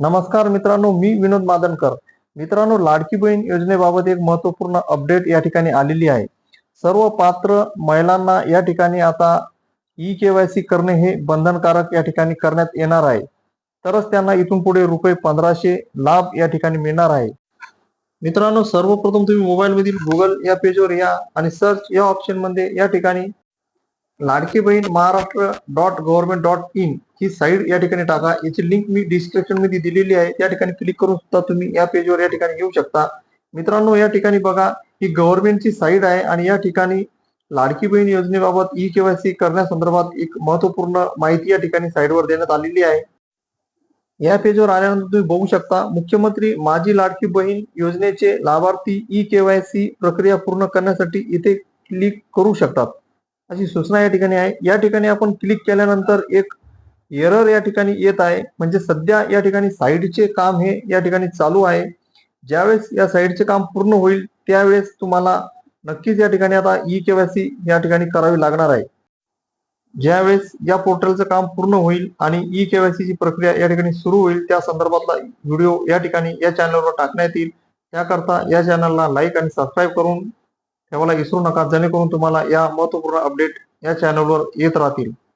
नमस्कार मित्रांनो मी विनोद मादनकर. मित्रांनो लाडकी बहीण योजनेबाबत एक महत्त्वपूर्ण अपडेट या ठिकाणी आलेली आहे. सर्व पात्र महिलांना या ठिकाणी आता ई केवायसी करणे हे बंधनकारक या ठिकाणी करण्यात येणार आहे. तरच त्यांना इथून पुढे रुपये पंधराशे लाभ या ठिकाणी मिळणार आहे. मित्रांनो सर्वप्रथम तुम्ही मोबाईलमधील गुगल या पेजवर या आणि सर्च या ऑप्शनमध्ये या ठिकाणी Ladki Bahin Maharashtra dot government dot in he site या ठिकाणी टाका. याची लिंक मी डिस्क्रिप्शनमध्ये दिलेली आहे. त्या ठिकाणी क्लिक करून सुद्धा तुम्ही या पेजवर या ठिकाणी येऊ शकता. मित्रांनो या ठिकाणी बघा ही गव्हर्नमेंटची साईट आहे आणि या ठिकाणी लाडकी बहीण योजनेबाबत ई केवायसी करण्यासंदर्भात एक महत्त्वपूर्ण माहिती या ठिकाणी साईटवर देण्यात आलेली आहे. या पेजवर आल्यानंतर तुम्ही बघू शकता मुख्यमंत्री माझी लाडकी बहीण योजनेचे लाभार्थी ई केवायसी प्रक्रिया पूर्ण करण्यासाठी इथे क्लिक करू शकतात. अशी सूचना या ठिकाणी आहे. या ठिकाणी आपण क्लिक केल्यानंतर एक एरर या ठिकाणी येत आहे. म्हणजे सध्या या ठिकाणी साईडचे काम हे या ठिकाणी चालू आहे. ज्यावेळेस या साईडचे काम पूर्ण होईल त्यावेळेस तुम्हाला नक्कीच या ठिकाणी आता ई केवायसी या ठिकाणी करावी लागणार आहे. ज्यावेळेस या पोर्टलचं काम पूर्ण होईल आणि ई केवायसी ची प्रक्रिया या ठिकाणी सुरू होईल त्या संदर्भातला व्हिडिओ या ठिकाणी या चॅनलवर टाकण्यात येईल. त्याकरता या चॅनलला लाईक आणि सबस्क्राईब करून ठेवायला विसरू नका जेणेकरून तुम्हाला या महत्त्वपूर्ण अपडेट या चॅनलवर येत राहतील.